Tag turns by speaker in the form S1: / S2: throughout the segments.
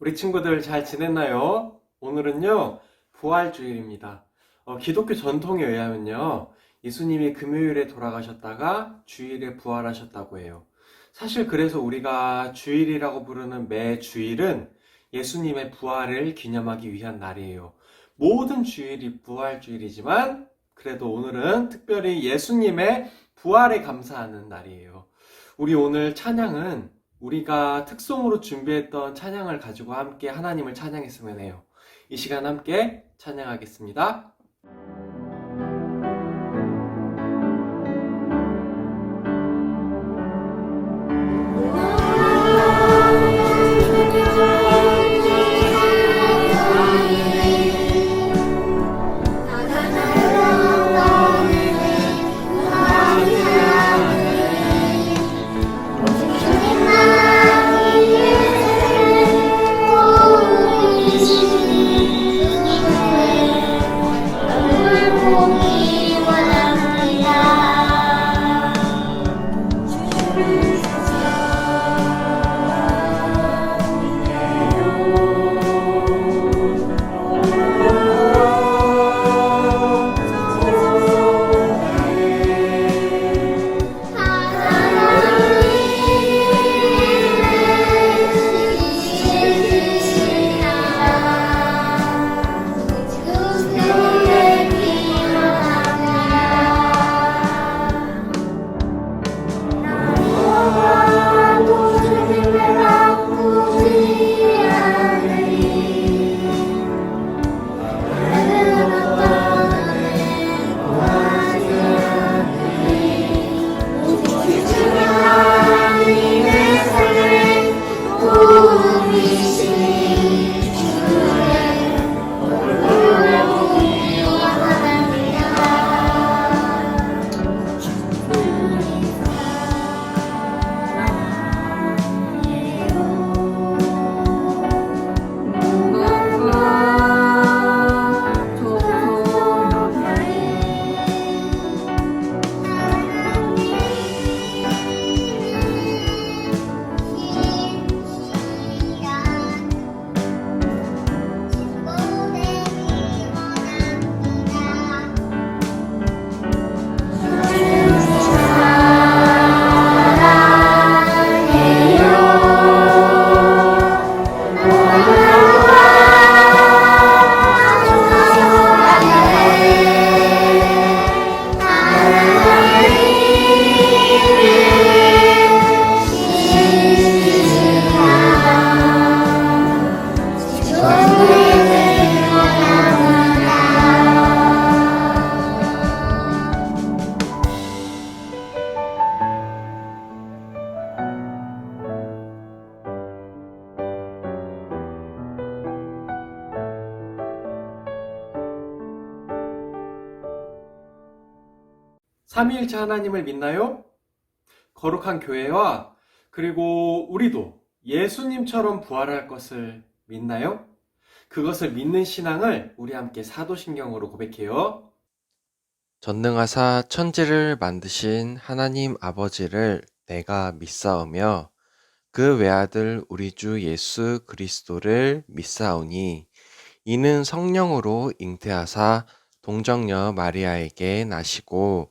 S1: 우리 친구들 잘 지냈나요? 오늘은요, 부활주일입니다. 어, 기독교 전통에 의하면요, 예수님이 금요일에 돌아가셨다가 주일에 부활하셨다고 해요. 사실 그래서 우리가 주일이라고 부르는 매 주일은 예수님의 부활을 기념하기 위한 날이에요. 모든 주일이 부활주일이지만, 그래도 오늘은 특별히 예수님의 부활에 감사하는 날이에요. 우리 오늘 찬양은 우리가 특송으로 준비했던 찬양을 가지고 함께 하나님을 찬양했으면 해요. 이 시간 함께 찬양하겠습니다. 삼위일체 하나님을 믿나요? 거룩한 교회와 그리고 우리도 예수님처럼 부활할 것을 믿나요? 그것을 믿는 신앙을 우리 함께 사도신경으로 고백해요.
S2: 전능하사 천지를 만드신 하나님 아버지를 내가 믿사오며 그 외아들 우리 주 예수 그리스도를 믿사오니 이는 성령으로 잉태하사 동정녀 마리아에게 나시고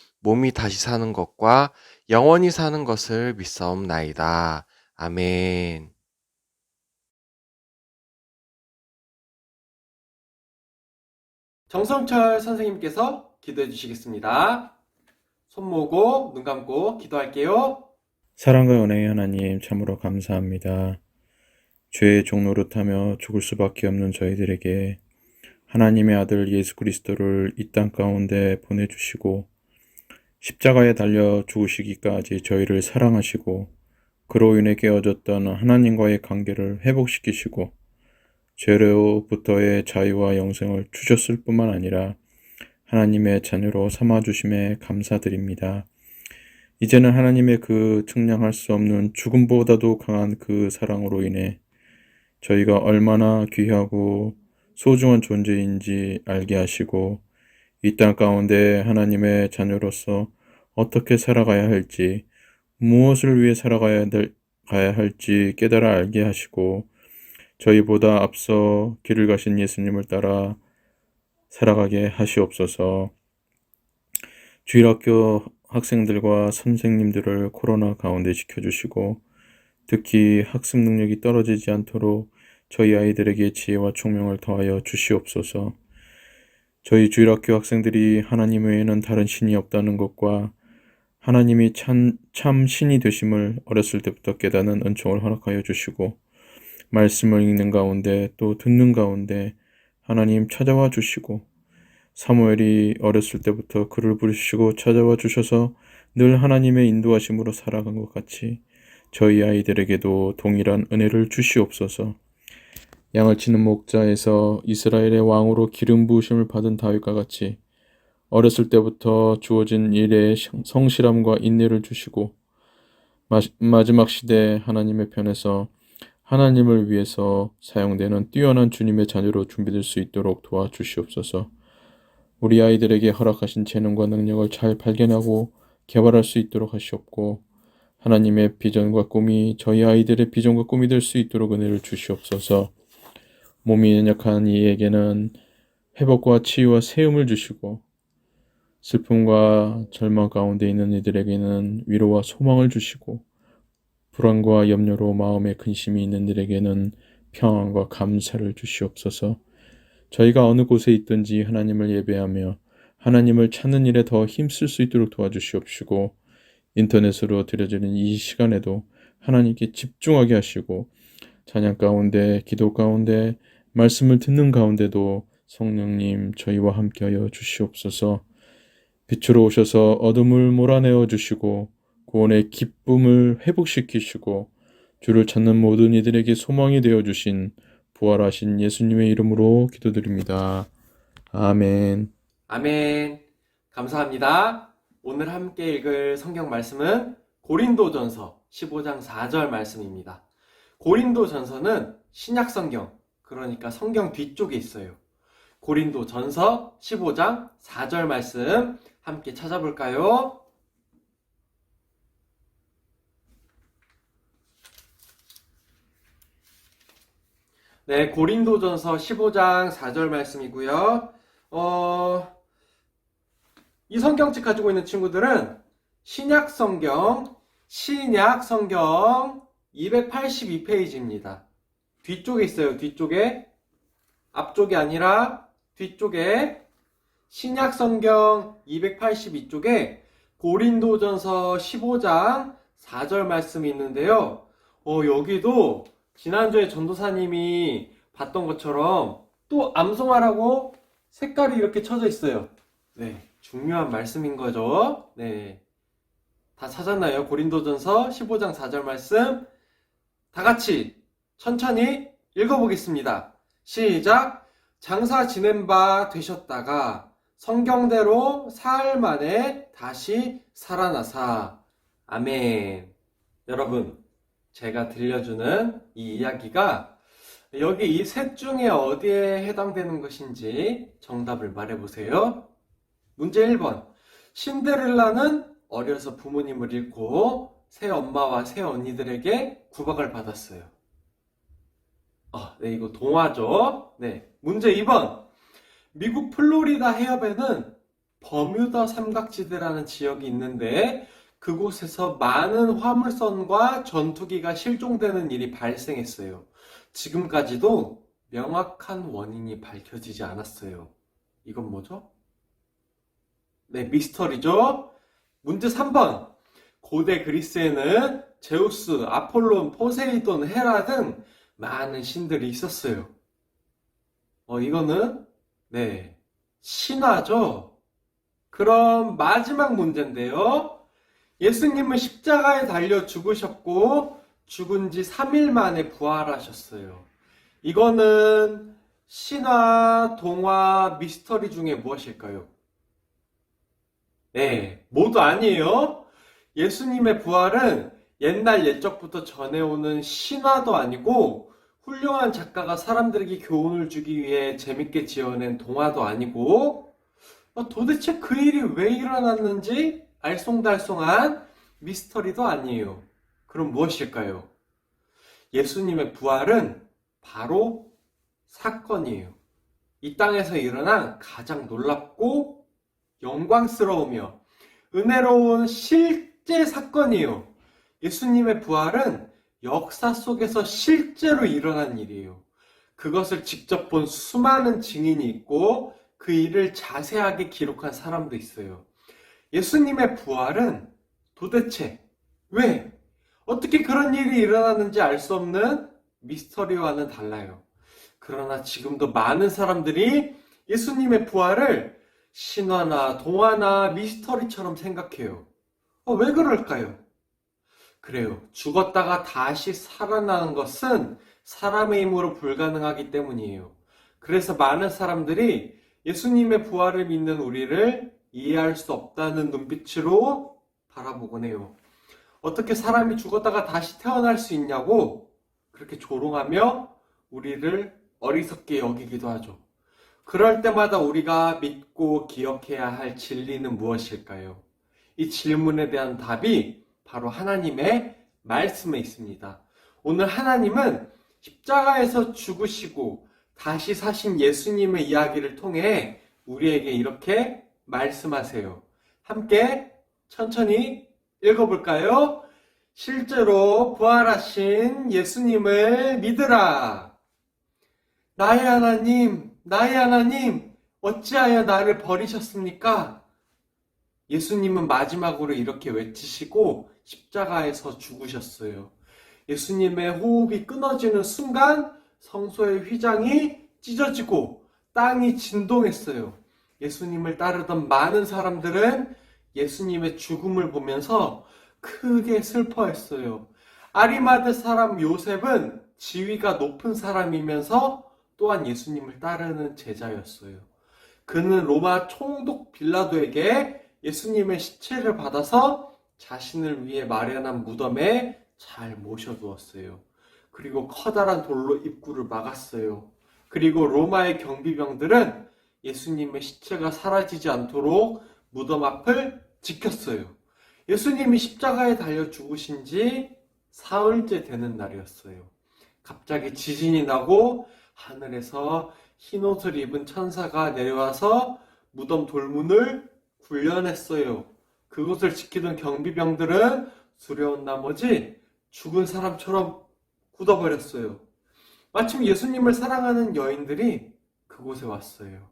S2: 몸이 다시 사는 것과 영원히 사는 것을 믿사옵나이다. 아멘.
S1: 정성철 선생님께서 기도해 주시겠습니다. 손 모으고 눈 감고 기도할게요.
S3: 사랑과 은혜의 하나님 참으로 감사합니다. 죄의 종노릇하며 죽을 수밖에 없는 저희들에게 하나님의 아들 예수 그리스도를 이 땅 가운데 보내주시고 십자가에 달려 죽으시기까지 저희를 사랑하시고 그로 인해 깨어졌던 하나님과의 관계를 회복시키시고 죄로부터의 자유와 영생을 주셨을 뿐만 아니라 하나님의 자녀로 삼아 주심에 감사드립니다. 이제는 하나님의 그 측량할 수 없는 죽음보다도 강한 그 사랑으로 인해 저희가 얼마나 귀하고 소중한 존재인지 알게 하시고 이 땅 가운데 하나님의 자녀로서 어떻게 살아가야 할지 무엇을 위해 살아가야 될, 가야 할지 깨달아 알게 하시고 저희보다 앞서 길을 가신 예수님을 따라 살아가게 하시옵소서. 주일학교 학생들과 선생님들을 코로나 가운데 지켜주시고 특히 학습 능력이 떨어지지 않도록 저희 아이들에게 지혜와 총명을 더하여 주시옵소서. 저희 주일학교 학생들이 하나님 외에는 다른 신이 없다는 것과 하나님이 참, 참 신이 되심을 어렸을 때부터 깨닫는 은총을 허락하여 주시고 말씀을 읽는 가운데 또 듣는 가운데 하나님 찾아와 주시고 사무엘이 어렸을 때부터 그를 부르시고 찾아와 주셔서 늘 하나님의 인도하심으로 살아간 것 같이 저희 아이들에게도 동일한 은혜를 주시옵소서. 양을 치는 목자에서 이스라엘의 왕으로 기름 부으심을 받은 다윗과 같이 어렸을 때부터 주어진 일에 성실함과 인내를 주시고 마, 마지막 시대 하나님의 편에서 하나님을 위해서 사용되는 뛰어난 주님의 자녀로 준비될 수 있도록 도와주시옵소서. 우리 아이들에게 허락하신 재능과 능력을 잘 발견하고 개발할 수 있도록 하시옵고 하나님의 비전과 꿈이 저희 아이들의 비전과 꿈이 될 수 있도록 은혜를 주시옵소서. 몸이 연약한 이에게는 회복과 치유와 세움을 주시고 슬픔과 절망 가운데 있는 이들에게는 위로와 소망을 주시고 불안과 염려로 마음에 근심이 있는 이들에게는 평안과 감사를 주시옵소서. 저희가 어느 곳에 있든지 하나님을 예배하며 하나님을 찾는 일에 더 힘쓸 수 있도록 도와주시옵시고 인터넷으로 드려지는 이 시간에도 하나님께 집중하게 하시고 찬양 가운데 기도 가운데 말씀을 듣는 가운데도 성령님 저희와 함께하여 주시옵소서. 빛으로 오셔서 어둠을 몰아내어 주시고 구원의 기쁨을 회복시키시고 주를 찾는 모든 이들에게 소망이 되어 주신 부활하신 예수님의 이름으로 기도드립니다. 아멘.
S1: 아멘. 감사합니다. 오늘 함께 읽을 성경 말씀은 고린도전서 15장 4절 말씀입니다. 고린도전서는 신약 성경, 그러니까 성경 뒤쪽에 있어요. 고린도 전서 15장 4절 말씀 함께 찾아볼까요? 네, 고린도전서 15장 4절 말씀이고요. 어, 이 성경책 가지고 있는 친구들은 신약 성경, 신약 성경 282페이지입니다. 뒤쪽에 있어요, 뒤쪽에. 앞쪽이 아니라 뒤쪽에 신약 성경 282쪽에 고린도전서 15장 4절 말씀이 있는데요. 어, 여기도 지난주에 전도사님이 봤던 것처럼 또 암송하라고 색깔이 이렇게 쳐져 있어요. 네, 중요한 말씀인 거죠. 네. 다 찾았나요? 고린도전서 15장 4절 말씀. 다 같이 천천히 읽어보겠습니다. 시작. 장사 지낸 바 되셨다가 성경대로 사흘 만에 다시 살아나사. 아멘. 여러분, 제가 들려주는 이 이야기가 여기 이 셋 중에 어디에 해당되는 것인지 정답을 말해보세요. 문제 1번. 신데렐라는 어려서 부모님을 잃고 새 엄마와 새 언니들에게 구박을 받았어요. 아, 네, 이거 동화죠. 네. 문제 2번. 미국 플로리다 해협에는 버뮤다 삼각지대라는 지역이 있는데 그곳에서 많은 화물선과 전투기가 실종되는 일이 발생했어요. 지금까지도 명확한 원인이 밝혀지지 않았어요. 이건 뭐죠? 네, 미스터리죠? 문제 3번. 고대 그리스에는 제우스, 아폴론, 포세이돈, 헤라 등 많은 신들이 있었어요. 어, 이거는, 네, 신화죠? 그럼 마지막 문제인데요. 예수님은 십자가에 달려 죽으셨고, 죽은 지 3일 만에 부활하셨어요. 이거는 신화, 동화, 미스터리 중에 무엇일까요? 네, 모두 아니에요. 예수님의 부활은 옛날 옛적부터 전해오는 신화도 아니고 훌륭한 작가가 사람들에게 교훈을 주기 위해 재밌게 지어낸 동화도 아니고 어, 도대체 그 일이 왜 일어났는지 알쏭달쏭한 미스터리도 아니에요. 그럼 무엇일까요? 예수님의 부활은 바로 사건이에요. 이 땅에서 일어난 가장 놀랍고 영광스러우며 은혜로운 실제 사건이에요. 예수님의 부활은 역사 속에서 실제로 일어난 일이에요. 그것을 직접 본 수많은 증인이 있고 그 일을 자세하게 기록한 사람도 있어요. 예수님의 부활은 도대체 왜 어떻게 그런 일이 일어났는지 알 수 없는 미스터리와는 달라요. 그러나 지금도 많은 사람들이 예수님의 부활을 신화나 동화나 미스터리처럼 생각해요. 어, 왜 그럴까요? 그래요. 죽었다가 다시 살아나는 것은 사람의 힘으로 불가능하기 때문이에요. 그래서 많은 사람들이 예수님의 부활을 믿는 우리를 이해할 수 없다는 눈빛으로 바라보곤 해요. 어떻게 사람이 죽었다가 다시 태어날 수 있냐고 그렇게 조롱하며 우리를 어리석게 여기기도 하죠. 그럴 때마다 우리가 믿고 기억해야 할 진리는 무엇일까요? 이 질문에 대한 답이 바로 하나님의 말씀에 있습니다. 오늘 하나님은 십자가에서 죽으시고 다시 사신 예수님의 이야기를 통해 우리에게 이렇게 말씀하세요. 함께 천천히 읽어볼까요? 실제로 부활하신 예수님을 믿으라. 나의 하나님, 나의 하나님, 어찌하여 나를 버리셨습니까? 예수님은 마지막으로 이렇게 외치시고 십자가에서 죽으셨어요. 예수님의 호흡이 끊어지는 순간 성소의 휘장이 찢어지고 땅이 진동했어요. 예수님을 따르던 많은 사람들은 예수님의 죽음을 보면서 크게 슬퍼했어요. 아리마드 사람 요셉은 지위가 높은 사람이면서 또한 예수님을 따르는 제자였어요. 그는 로마 총독 빌라도에게 예수님의 시체를 받아서 자신을 위해 마련한 무덤에 잘 모셔두었어요. 그리고 커다란 돌로 입구를 막았어요. 그리고 로마의 경비병들은 예수님의 시체가 사라지지 않도록 무덤 앞을 지켰어요. 예수님이 십자가에 달려 죽으신 지 사흘째 되는 날이었어요. 갑자기 지진이 나고 하늘에서 흰 옷을 입은 천사가 내려와서 무덤 돌문을 굴려냈어요. 그곳을 지키던 경비병들은 두려운 나머지 죽은 사람처럼 굳어버렸어요. 마침 예수님을 사랑하는 여인들이 그곳에 왔어요.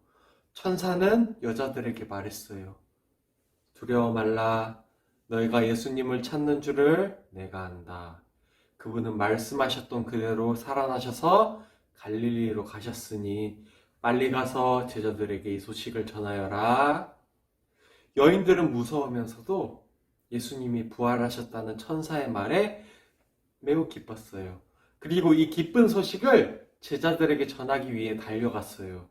S1: 천사는 여자들에게 말했어요. 두려워 말라. 너희가 예수님을 찾는 줄을 내가 안다. 그분은 말씀하셨던 그대로 살아나셔서 갈릴리로 가셨으니 빨리 가서 제자들에게 이 소식을 전하여라. 여인들은 무서우면서도 예수님이 부활하셨다는 천사의 말에 매우 기뻤어요. 그리고 이 기쁜 소식을 제자들에게 전하기 위해 달려갔어요.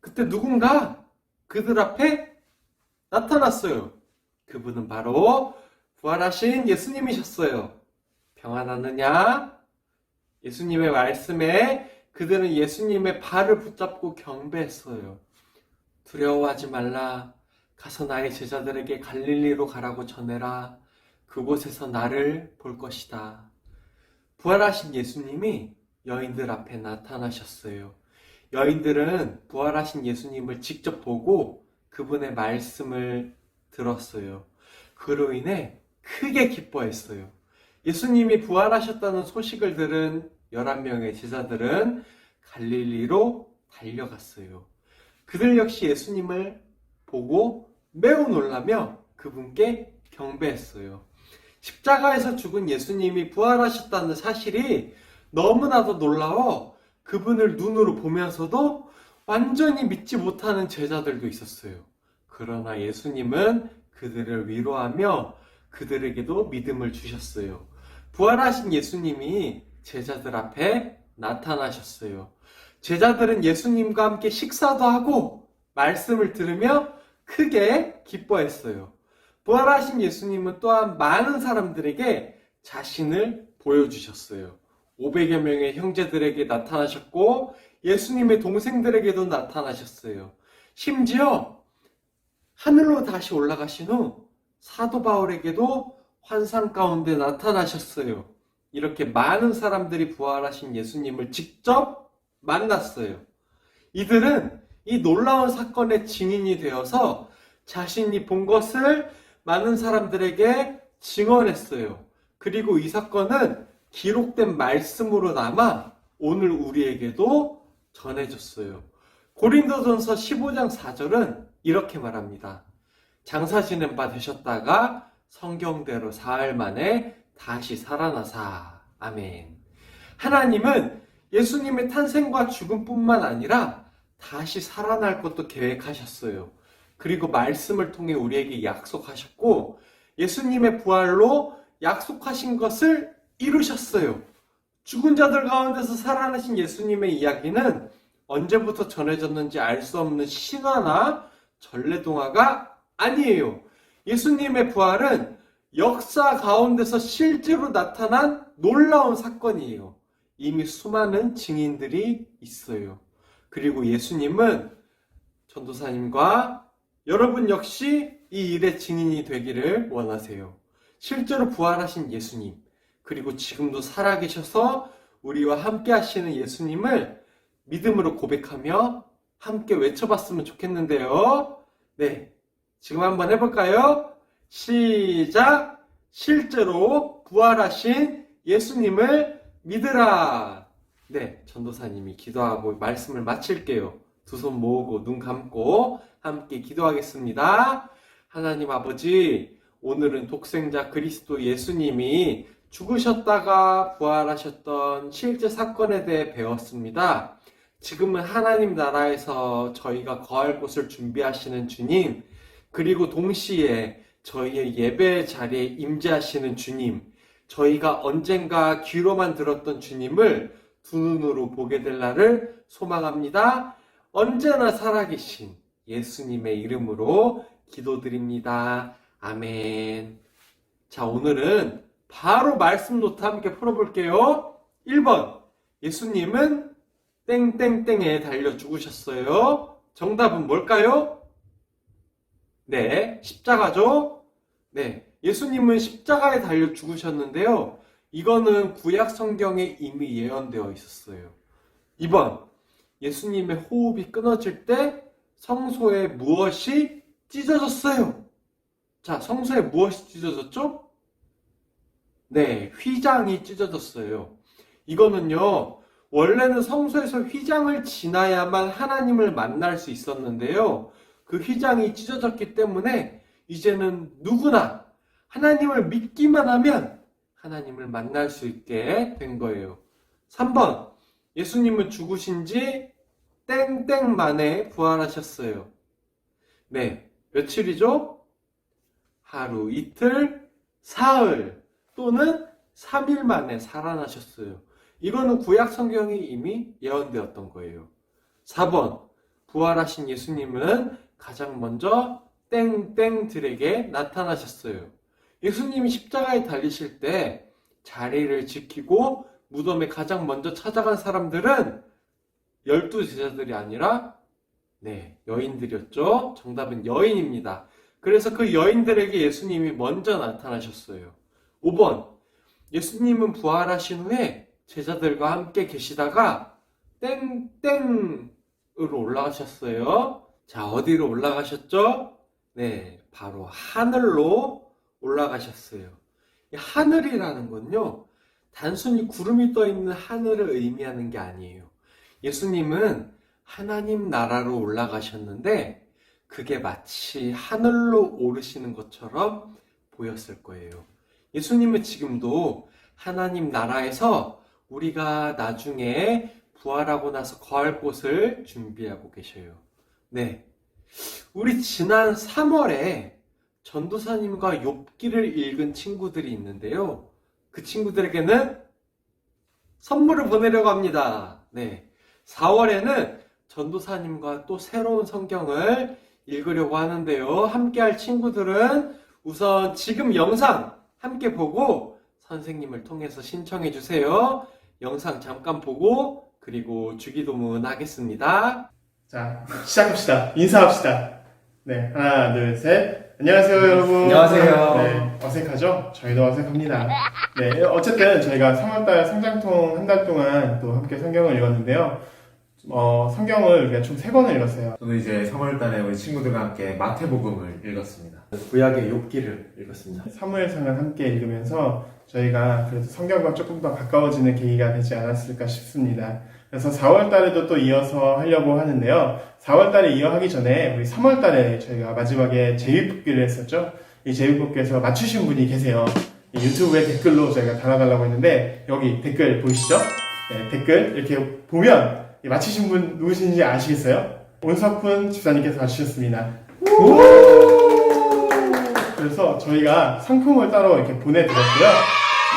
S1: 그때 누군가 그들 앞에 나타났어요. 그분은 바로 부활하신 예수님이셨어요. 평안하느냐? 예수님의 말씀에 그들은 예수님의 발을 붙잡고 경배했어요. 두려워하지 말라. 가서 나의 제자들에게 갈릴리로 가라고 전해라. 그곳에서 나를 볼 것이다. 부활하신 예수님이 여인들 앞에 나타나셨어요. 여인들은 부활하신 예수님을 직접 보고 그분의 말씀을 들었어요. 그로 인해 크게 기뻐했어요. 예수님이 부활하셨다는 소식을 들은 11명의 제자들은 갈릴리로 달려갔어요. 그들 역시 예수님을 보고 매우 놀라며 그분께 경배했어요. 십자가에서 죽은 예수님이 부활하셨다는 사실이 너무나도 놀라워 그분을 눈으로 보면서도 완전히 믿지 못하는 제자들도 있었어요. 그러나 예수님은 그들을 위로하며 그들에게도 믿음을 주셨어요. 부활하신 예수님이 제자들 앞에 나타나셨어요. 제자들은 예수님과 함께 식사도 하고 말씀을 들으며 크게 기뻐했어요. 부활하신 예수님은 또한 많은 사람들에게 자신을 보여주셨어요. 500여 명의 형제들에게 나타나셨고 예수님의 동생들에게도 나타나셨어요. 심지어 하늘로 다시 올라가신 후 사도 바울에게도 환상 가운데 나타나셨어요. 이렇게 많은 사람들이 부활하신 예수님을 직접 만났어요. 이들은 이 놀라운 사건의 증인이 되어서 자신이 본 것을 많은 사람들에게 증언했어요. 그리고 이 사건은 기록된 말씀으로 남아 오늘 우리에게도 전해졌어요. 고린도전서 15장 4절은 이렇게 말합니다. 장사 지낸 바 되셨다가 성경대로 사흘 만에 다시 살아나사. 아멘. 하나님은 예수님의 탄생과 죽음뿐만 아니라 다시 살아날 것도 계획하셨어요. 그리고 말씀을 통해 우리에게 약속하셨고 예수님의 부활로 약속하신 것을 이루셨어요. 죽은 자들 가운데서 살아나신 예수님의 이야기는 언제부터 전해졌는지 알 수 없는 신화나 전래동화가 아니에요. 예수님의 부활은 역사 가운데서 실제로 나타난 놀라운 사건이에요. 이미 수많은 증인들이 있어요. 그리고 예수님은 전도사님과 여러분 역시 이 일의 증인이 되기를 원하세요. 실제로 부활하신 예수님, 그리고 지금도 살아계셔서 우리와 함께 하시는 예수님을 믿음으로 고백하며 함께 외쳐봤으면 좋겠는데요. 네. 지금 한번 해볼까요? 시작! 실제로 부활하신 예수님을 믿으라! 네. 전도사님이 기도하고 말씀을 마칠게요. 두 손 모으고 눈 감고 함께 기도하겠습니다. 하나님 아버지, 오늘은 독생자 그리스도 예수님이 죽으셨다가 부활하셨던 실제 사건에 대해 배웠습니다. 지금은 하나님 나라에서 저희가 거할 곳을 준비하시는 주님, 그리고 동시에 저희의 예배 자리에 임재하시는 주님, 저희가 언젠가 귀로만 들었던 주님을 두 눈으로 보게 될 날을 소망합니다. 언제나 살아계신 예수님의 이름으로 기도드립니다. 아멘. 자, 오늘은 바로 말씀 노트 함께 풀어볼게요. 1번. 예수님은 땡땡땡에 달려 죽으셨어요. 정답은 뭘까요? 네, 십자가죠? 네, 예수님은 십자가에 달려 죽으셨는데요. 이거는 구약 성경에 이미 예언되어 있었어요. 2번. 예수님의 호흡이 끊어질 때 성소에 무엇이 찢어졌어요? 자, 성소에 무엇이 찢어졌죠? 네, 휘장이 찢어졌어요. 이거는요, 원래는 성소에서 휘장을 지나야만 하나님을 만날 수 있었는데요. 그 휘장이 찢어졌기 때문에 이제는 누구나 하나님을 믿기만 하면 하나님을 만날 수 있게 된 거예요. 3번. 예수님은 죽으신 지 땡땡 만에 부활하셨어요. 네. 며칠이죠? 하루, 이틀, 사흘 또는 3일 만에 살아나셨어요. 이거는 구약 성경이 이미 예언되었던 거예요. 4번. 부활하신 예수님은 가장 먼저 땡땡들에게 나타나셨어요. 예수님이 십자가에 달리실 때 자리를 지키고 무덤에 가장 먼저 찾아간 사람들은 열두 제자들이 아니라 네, 여인들이었죠. 정답은 여인입니다. 그래서 그 여인들에게 예수님이 먼저 나타나셨어요. 5번. 예수님은 부활하신 후에 제자들과 함께 계시다가 땡땡으로 올라가셨어요. 자, 어디로 올라가셨죠? 네, 바로 하늘로 올라가셨어요. 이 하늘이라는 건요, 단순히 구름이 떠 있는 하늘을 의미하는 게 아니에요. 예수님은 하나님 나라로 올라가셨는데, 그게 마치 하늘로 오르시는 것처럼 보였을 거예요. 예수님은 지금도 하나님 나라에서 우리가 나중에 부활하고 나서 거할 곳을 준비하고 계셔요. 네. 우리 지난 3월에 전도사님과 욥기를 읽은 친구들이 있는데요. 그 친구들에게는 선물을 보내려고 합니다. 네. 4월에는 전도사님과 또 새로운 성경을 읽으려고 하는데요. 함께 할 친구들은 우선 지금 영상 함께 보고 선생님을 통해서 신청해 주세요. 영상 잠깐 보고 그리고 주기도문 하겠습니다.
S4: 자, 시작합시다. 인사합시다. 네, 하나, 둘, 셋. 안녕하세요, 여러분.
S1: 안녕하세요.
S4: 네, 어색하죠? 저희도 어색합니다. 네, 어쨌든 저희가 3월달 성장통 한 달 동안 또 함께 성경을 읽었는데요. 어, 성경을 우리가 총세 권을 읽었어요.
S5: 저는 이제 3월달에 우리 친구들과 함께 마태복음을 읽었습니다.
S1: 구약의 욥기를 읽었습니다.
S4: 사무엘상을 함께 읽으면서 저희가 그래도 성경과 조금 더 가까워지는 계기가 되지 않았을까 싶습니다. 그래서 4월 달에도 또 이어서 하려고 하는데요. 4월 달에 이어하기 전에 우리 3월 달에 저희가 마지막에 제비뽑기를 했었죠. 이 제비뽑기에서 맞추신 분이 계세요. 이 유튜브에 댓글로 저희가 달아달라고 했는데 여기 댓글 보이시죠? 네, 댓글 이렇게 보면 이 맞히신 분 누구신지 아시겠어요? 온석훈 집사님께서 맞추셨습니다. 그래서 저희가 상품을 따로 이렇게 보내드렸고요.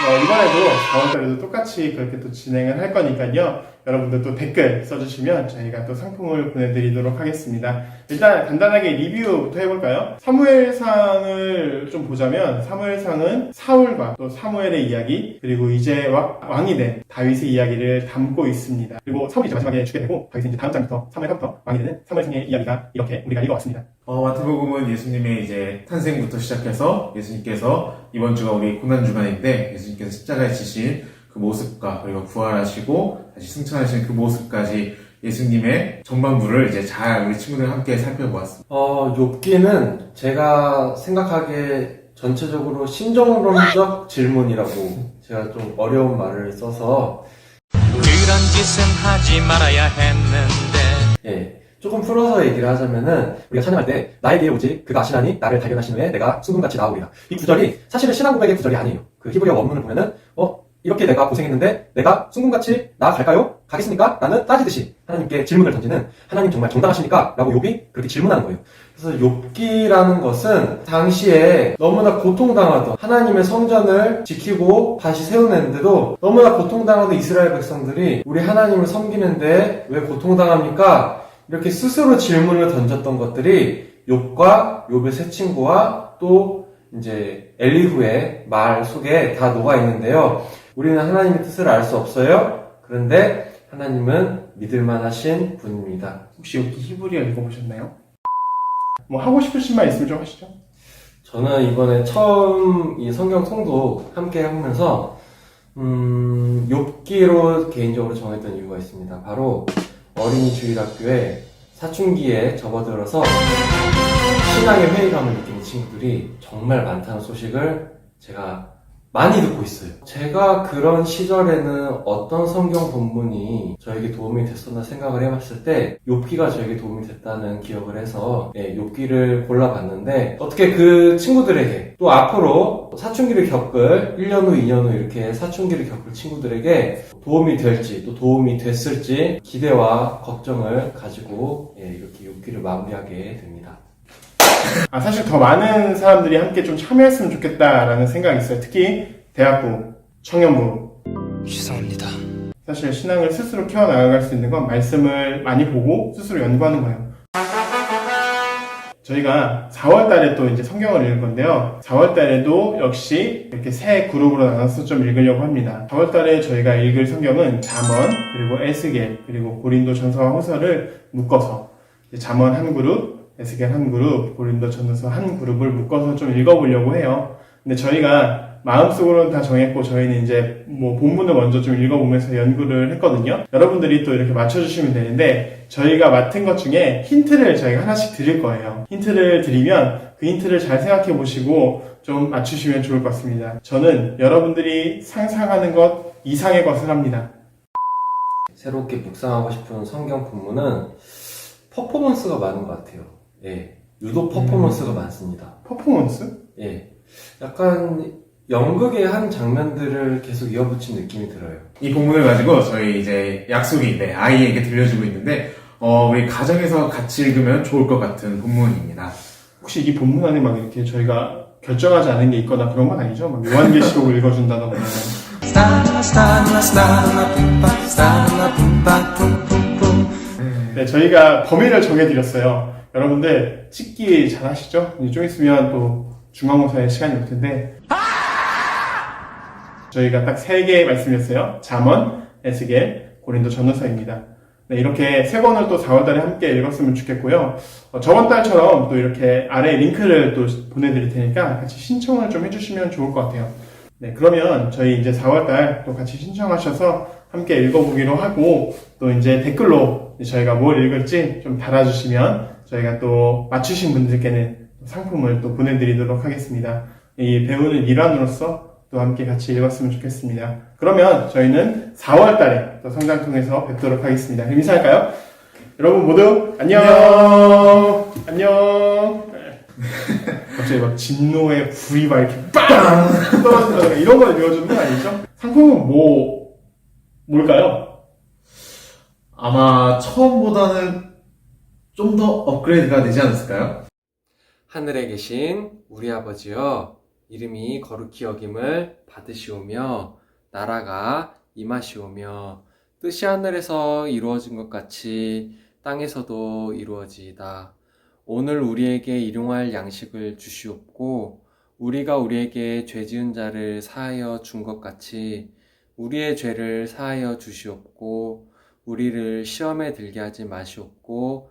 S4: 어, 이번에도 4월달에도 똑같이 그렇게 또 진행을 할 거니까요. 여러분들 또 댓글 써주시면 저희가 또 상품을 보내드리도록 하겠습니다. 일단 간단하게 리뷰부터 해볼까요? 사무엘상을 좀 보자면 사무엘상은 사울과 또 사무엘의 이야기 그리고 이제 와- 왕이 된 다윗의 이야기를 담고 있습니다. 그리고 사울이 이제 마지막에 죽게 되고 다윗은 이제 다음 장부터 사무엘부터 왕이 되는 사무엘상의 이야기가 이렇게 우리가 읽어왔습니다.
S5: 어, 마태복음은 예수님의 이제 탄생부터 시작해서 예수님께서 이번 주가 우리 고난 주간인데 예수님께서 십자가에 지신 그 모습과 그리고 부활하시고 다시 승천하신 그 모습까지 예수님의 전반부를 이제 잘 우리 친구들과 함께 살펴보았습니다.
S1: 어, 욥기는 제가 생각하기에 전체적으로 심정론적 질문이라고 제가 좀 어려운 말을 써서
S6: 그런 짓은 하지 말아야 했는데.
S1: 예, 조금 풀어서 얘기를 하자면은 우리가 찬양할 때 나에게 오직 그가 아시나니 나를 발견하신 후에 내가 순금같이 나아오리라. 이 구절이 사실은 신앙 고백의 구절이 아니에요. 그 히브리어 원문을 보면은 어 이렇게 내가 고생했는데 내가 순금같이 나아갈까요? 가겠습니까? 라는 따지듯이 하나님께 질문을 던지는 하나님 정말 정당하십니까? 라고 욥이 그렇게 질문하는 거예요 그래서 욥기라는 것은 당시에 너무나 고통당하던 하나님의 성전을 지키고 다시 세우는데도 너무나 고통당하던 이스라엘 백성들이 우리 하나님을 섬기는데 왜 고통당합니까? 이렇게 스스로 질문을 던졌던 것들이 욥과 욥의 세 친구와 또 이제 엘리후의 말 속에 다 녹아 있는데요. 우리는 하나님의 뜻을 알 수 없어요. 그런데 하나님은 믿을만 하신 분입니다.
S4: 혹시 여기 히브리어 읽어보셨나요? 뭐 하고 싶으신 말 있으면 좀 하시죠.
S1: 저는 이번에 처음 이 성경 통도 함께 하면서 음, 욥기로 개인적으로 정했던 이유가 있습니다. 바로 어린이 주일학교에 사춘기에 접어들어서 신앙의 회의감을 느끼는 친구들이 정말 많다는 소식을 제가 많이 듣고 있어요. 제가 그런 시절에는 어떤 성경 본문이 저에게 도움이 됐었나 생각을 해봤을 때 욥기가 저에게 도움이 됐다는 기억을 해서 예, 욥기를 골라봤는데 어떻게 그 친구들에게 또 앞으로 사춘기를 겪을 1년 후, 2년 후 이렇게 사춘기를 겪을 친구들에게 도움이 될지 또 도움이 됐을지 기대와 걱정을 가지고 예, 이렇게 욥기를 마무리하게 됩니다.
S4: 아, 사실 더 많은 사람들이 함께 좀 참여했으면 좋겠다라는 생각이 있어요. 특히 대학부, 청년부.
S6: 죄송합니다.
S4: 사실 신앙을 스스로 키워나갈 수 있는 건 말씀을 많이 보고 스스로 연구하는 거예요. 저희가 4월 달에 또 이제 성경을 읽을 건데요. 4월 달에도 역시 이렇게 세 그룹으로 나눠서 좀 읽으려고 합니다. 4월 달에 저희가 읽을 성경은 잠언, 그리고 에스겔, 그리고 고린도 전서와 호서를 묶어서 잠언 한 그룹, 에스겔 한 그룹, 고린도 전서 한 그룹을 묶어서 좀 읽어보려고 해요. 근데 저희가 마음속으로는 다 정했고 저희는 이제 뭐 본문을 먼저 좀 읽어보면서 연구를 했거든요. 여러분들이 또 이렇게 맞춰주시면 되는데 저희가 맡은 것 중에 힌트를 저희가 하나씩 드릴 거예요. 힌트를 드리면 그 힌트를 잘 생각해 보시고 좀 맞추시면 좋을 것 같습니다. 저는 여러분들이 상상하는 것 이상의 것을 합니다.
S1: 새롭게 묵상하고 싶은 성경 본문은 퍼포먼스가 많은 것 같아요. 예. 유독 퍼포먼스가 많습니다.
S4: 퍼포먼스?
S1: 예. 약간 연극의 한 장면들을 계속 이어붙인 느낌이 들어요.
S5: 이 본문을 가지고 저희 이제 약속이 네, 아이에게 들려주고 있는데 어, 우리 가정에서 같이 읽으면 좋을 것 같은 본문입니다.
S4: 혹시 이 본문 안에 막 이렇게 저희가 결정하지 않은 게 있거나 그런 건 아니죠? 막 요한계시록을 읽어준다던가. 네, 저희가 범위를 정해드렸어요. 여러분들 찍기 잘 하시죠? 이제 좀 있으면 또 중간고사의 시간이 올 텐데 저희가 딱 세개 말씀드렸어요. 잠언, 에스겔, 고린도 전도서입니다. 네, 이렇게 세 권을 또 4월달에 함께 읽었으면 좋겠고요. 어, 저번 달처럼 또 이렇게 아래 링크를 또 보내드릴 테니까 같이 신청을 좀 해주시면 좋을 것 같아요. 네, 그러면 저희 이제 4월달 또 같이 신청하셔서 함께 읽어보기로 하고 또 이제 댓글로 저희가 뭘 읽을지 좀 달아주시면 저희가 또 맞추신 분들께는 상품을 또 보내드리도록 하겠습니다. 이 배우는 일환으로서 또 함께 같이 읽었으면 좋겠습니다. 그러면 저희는 4월 달에 또 성장통에서 뵙도록 하겠습니다. 그럼 인사할까요? 여러분 모두 안녕! 안녕! 네. 갑자기 막 진노의 불이 막 이렇게 빵! 떨어진다든가 이런 걸 배워주는 거 아니죠? 상품은 뭐, 뭘까요?
S5: 아마 처음보다는 좀 더 업그레이드가 되지 않았을까요?
S2: 하늘에 계신 우리 아버지여 이름이 거룩히 여김을 받으시오며 나라가 임하시오며 뜻이 하늘에서 이루어진 것 같이 땅에서도 이루어지이다. 오늘 우리에게 일용할 양식을 주시옵고 우리가 우리에게 죄 지은 자를 사하여 준 것 같이 우리의 죄를 사하여 주시옵고 우리를 시험에 들게 하지 마시옵고